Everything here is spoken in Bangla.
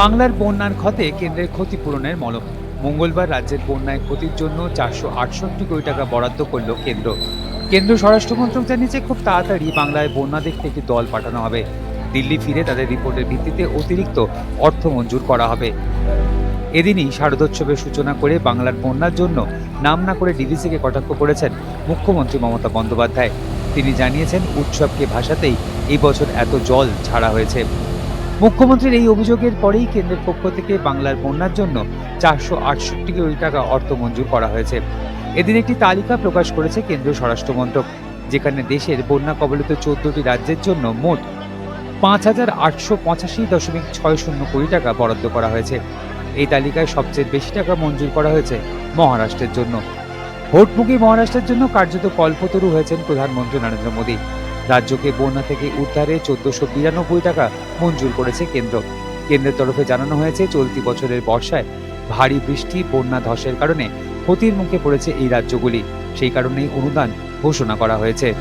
বাংলার বন্যার ক্ষতে কেন্দ্রের ক্ষতিপূরণের মলম। মঙ্গলবার রাজ্যের বন্যায় ক্ষতির জন্য চারশো আটষট্টি কোটি টাকা বরাদ্দ করল কেন্দ্র। কেন্দ্র স্বরাষ্ট্রমন্ত্রক জানিয়েছে, খুব তাড়াতাড়ি বাংলায় বন্যা দেখতে একটি দল পাঠানো হবে। দিল্লি ফিরে তাদের রিপোর্টের ভিত্তিতে অতিরিক্ত অর্থ মঞ্জুর করা হবে। এদিনই শারদোৎসবের সূচনা করে বাংলার বন্যার জন্য নাম না করে ডিভিসিকে কটাক্ষ করেছেন মুখ্যমন্ত্রী মমতা বন্দ্যোপাধ্যায়। তিনি জানিয়েছেন, উৎসবকে ভাষাতেই এই বছর এত জল ছাড়া হয়েছে। মুখ্যমন্ত্রীর এই অভিযোগের পরেই কেন্দ্রের পক্ষ থেকে বাংলার বন্যার জন্য চারশো আটষট্টি কোটি টাকা অর্থ মঞ্জুর করা হয়েছে। এদিন একটি তালিকা প্রকাশ করেছে কেন্দ্রীয় স্বরাষ্ট্র মন্ত্রক, যেখানে দেশের বন্যা কবলিত চোদ্দটি রাজ্যের জন্য মোট পাঁচ হাজার আটশো পঁচাশি দশমিক ছয় শূন্য কোটি টাকা বরাদ্দ করা হয়েছে। এই তালিকায় সবচেয়ে বেশি টাকা মঞ্জুর করা হয়েছে মহারাষ্ট্রের জন্য। ভোটমুখী মহারাষ্ট্রের জন্য কার্যত কল্পতরু হয়েছেন প্রধানমন্ত্রী নরেন্দ্র মোদী। রাজ্যকে বন্যা থেকে উদ্ধারে চোদ্দশো বিরানব্বই টাকা মঞ্জুর করেছে কেন্দ্র। কেন্দ্রের তরফে জানানো হয়েছে, চলতি বছরের বর্ষায় ভারী বৃষ্টি, বন্যা ধসের কারণে ক্ষতির মুখে পড়েছে এই রাজ্যগুলি। সেই কারণেই অনুদান ঘোষণা করা হয়েছে।